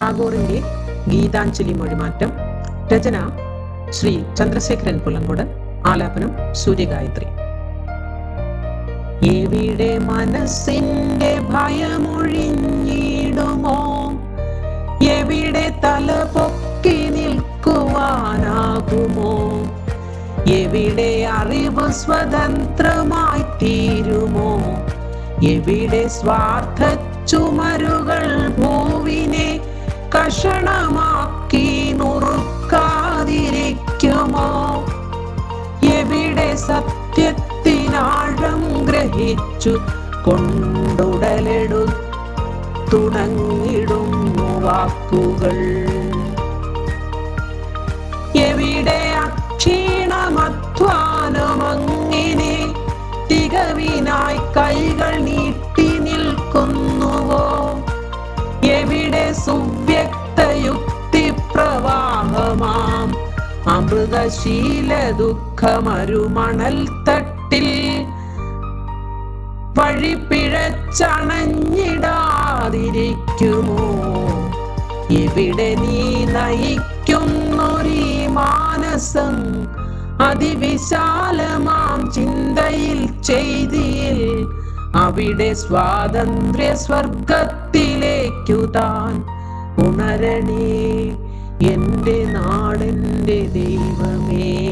ടാഗോറിന്റെ ഗീതാഞ്ജലി മൊഴിമാറ്റം രചന ശ്രീ ചന്ദ്രശേഖരൻ പുല്ലങ്കോട് ആലാപനം സൂര്യഗായത്രി. എവിടെ മനസ്സിന്റെ ഭയമൊഴിഞ്ഞിടുമോ? എവിടെ തല പൊക്കി നിൽക്കുവാനാകുമോ? എവിടെ അറിവ് സ്വതന്ത്രമായി തീരുമോ? എവിടെ സ്വാർത്ഥ ചുമരുകൾ ഭൂവിനെ കഷണമാക്കി നുറുക്കാതിരിക്കുമോ? എവിടെ സത്യത്തിനാഴം ഗ്രഹിച്ചു കൊണ്ടുടലെടു തുടങ്ങിടുന്നു വാക്കുകൾ. എവിടെ അക്ഷീണമധ്വാനമങ്ങിനെ തികവിനായി കൈകൾ നീട്ടി അമൃതശീല ദുഃഖമരുമണൽ തട്ടിൽ വഴി പിഴച്ചണഞ്ഞിടാതിരിക്കുമോ എവിടെ നീ നയിക്കുന്നൊരീ മാനസം അതിവിശാലമാം ചിന്തയിൽ ചെയ്തിയിൽ അവിടെ സ്വാതന്ത്ര്യ സ്വർഗത്തിലേക്കു താൻ ഉണരണേ എന്റെ നാടെന്റെ ദൈവമേ.